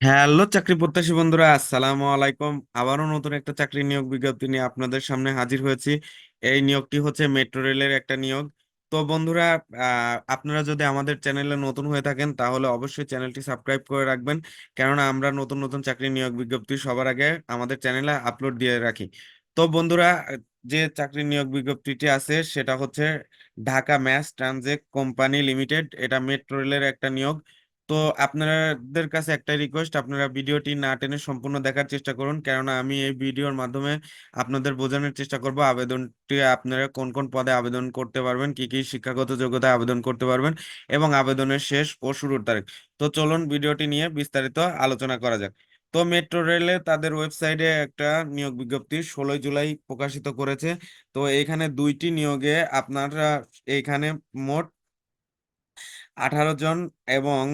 Hello, চাকরি প্রত্যাশী বন্ধুরা, আসসালামু আলাইকুম। আবারও নতুন একটা চাকরি নিয়োগ বিজ্ঞপ্তি নিয়ে আপনাদের সামনে হাজির হয়েছি। এই নিয়োগটি হচ্ছে মেট্রো রেলের একটা নিয়োগ। তো বন্ধুরা আপনারা যদি আমাদের চ্যানেলে নতুন হয়ে থাকেন, তাহলে অবশ্যই চ্যানেলটি সাবস্ক্রাইব করে রাখবেন। কেননা আমরা নতুন নতুন চাকরি নিয়োগ বিজ্ঞপ্তি সবার আগে আমাদের চ্যানেলে আপলোড দিয়ে রাখি। তো বন্ধুরা, যে চাকরি নিয়োগ বিজ্ঞপ্তিটি আছে, সেটা হচ্ছে Dhaka mass transit company limited. এটা মেট্রো রেলের একটা নিয়োগ। তো আপনাদের কাছে একটা রিকোয়েস্ট আপনারা ভিডিওটি না টেনে সম্পূর্ণ দেখার চেষ্টা করুন। কেননা আমি এই ভিডিওর মাধ্যমে আপনাদের বোঝানোর চেষ্টা করব, আবেদনটি আপনারা কোন কোন পদে আবেদন করতে পারবেন, কি কি শিক্ষাগত যোগ্যতায় আবেদন করতে পারবেন এবং আবেদনের শেষ ও শুরুর তারিখ। তো চলুন ভিডিওটি নিয়ে বিস্তারিত আলোচনা করা যাক। তো মেট্রো রেলে তাদের ওয়েবসাইটে একটা নিয়োগ বিজ্ঞপ্তি ষোলোই জুলাই প্রকাশিত করেছে। তো এখানে দুইটি নিয়োগে আপনারা এইখানে মোট আঠারো জন এবং,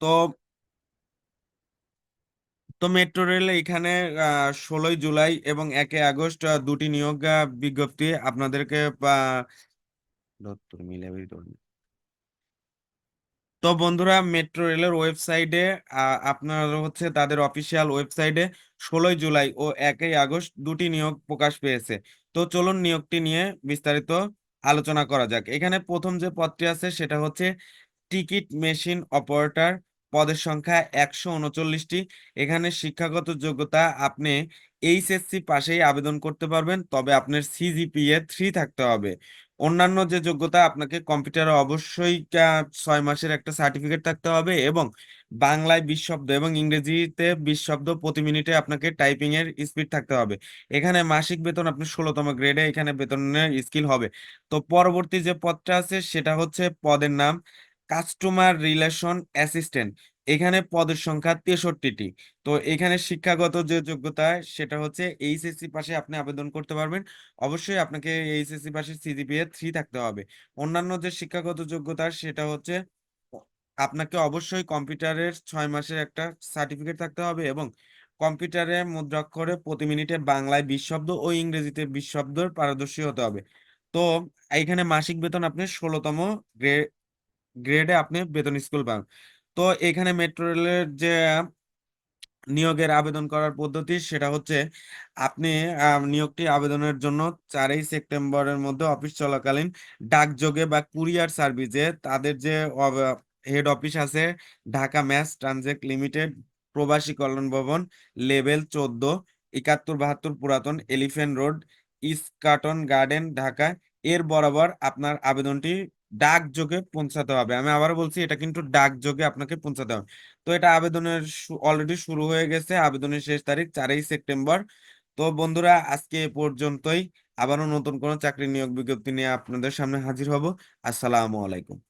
তো তো মেট্রো রেল এখানে ষোলোই জুলাই এবং একে আগস্ট দুটি নিয়োগ বিজ্ঞপ্তি আপনাদেরকে ধরুন। তো বন্ধুরা, মেট্রো রেলের ওয়েবসাইটে আপনার হচ্ছে তাদের অফিসিয়াল ওয়েবসাইটে ষোলোই জুলাই ও একই আগস্ট দুটি নিয়োগ প্রকাশ পেয়েছে। তো চলুন নিয়োগটি নিয়ে বিস্তারিত আলোচনা করা যাক। এখানে প্রথম যে পদটি আছে সেটা হচ্ছে টিকিট মেশিন অপারেটর। পদের সংখ্যা একশো উনচল্লিশটি। এখানে শিক্ষাগত যোগ্যতা আপনি এইচএসসি পাশেই আবেদন করতে পারবেন, তবে আপনার সিজিপিএ থ্রি থাকতে হবে। অন্যান্য যে যোগ্যতা আপনাকে কম্পিউটারে অবশ্যই ছয় মাসের একটা সার্টিফিকেট থাকতে হবে এবং বাংলায় বিশ শব্দ এবং ইংরেজিতে বিশ শব্দ প্রতি মিনিটে আপনাকে টাইপিং এর স্পিড থাকতে হবে। এখানে মাসিক বেতন আপনি ষোলোতম গ্রেডে এখানে বেতনের স্কিল হবে। তো পরবর্তী যে পদটা আছে সেটা হচ্ছে পদের নাম। কাস্টমার রিলেশন অ্যাসিস্ট্যান্ট এখানে পদের সংখ্যা তেষট্টিটি। তো এখানে শিক্ষাগত যে যোগ্যতা, সেটা হচ্ছে এইচএসসি পাশে আপনি আবেদন করতে পারবেন। অবশ্যই আপনাকে এইচএসসি পাশে সিজিপিএ থ্রি থাকতে হবে। অন্যান্য যে শিক্ষাগত যোগ্যতা, সেটা হচ্ছে আপনাকে অবশ্যই কম্পিউটারের ছয় মাসের একটা সার্টিফিকেট থাকতে হবে এবং কম্পিউটারে মুদ্রাক্ষরে প্রতি মিনিটে বাংলায় বিশ শব্দ ও ইংরেজিতে বিশ পারদর্শী হতে হবে। তো এখানে মাসিক বেতন আপনি ষোলোতম গ্রেডে আপনি বেতন স্কুল পান। তো এখানে মেট্রো রেলের যে নিয়োগের আবেদন করার পদ্ধতি, সেটা হচ্ছে আপনি নিয়োগটি আবেদনের জন্য চারই সেপ্টেম্বরের মধ্যে অফিস চলাকালীন ডাকযোগে বা কুরিয়ার সার্ভিসে তাদের যে হেড অফিস আছে, ঢাকা ম্যাস ট্রানজেক্ট লিমিটেড, প্রবাসী কল্যাণ ভবন, লেভেল চোদ্দ, একাত্তর বাহাত্তর পুরাতন elephant road, Eskaton garden, Dhaka. এর বরাবর আপনার আবেদনটি ডাকযোগে পৌঁছাতে হবে। আমি আবার বলছি, এটা কিন্তু ডাক যোগে আপনাকে পৌঁছাতে হবে। তো এটা আবেদনের অলরেডি শুরু হয়ে গেছে, আবেদনের শেষ তারিখ চারই সেপ্টেম্বর। তো বন্ধুরা, আজকে এ পর্যন্তই। আবারও নতুন কোনো চাকরি নিয়োগ বিজ্ঞপ্তি নিয়ে আপনাদের সামনে হাজির হব। আসসালামু আলাইকুম।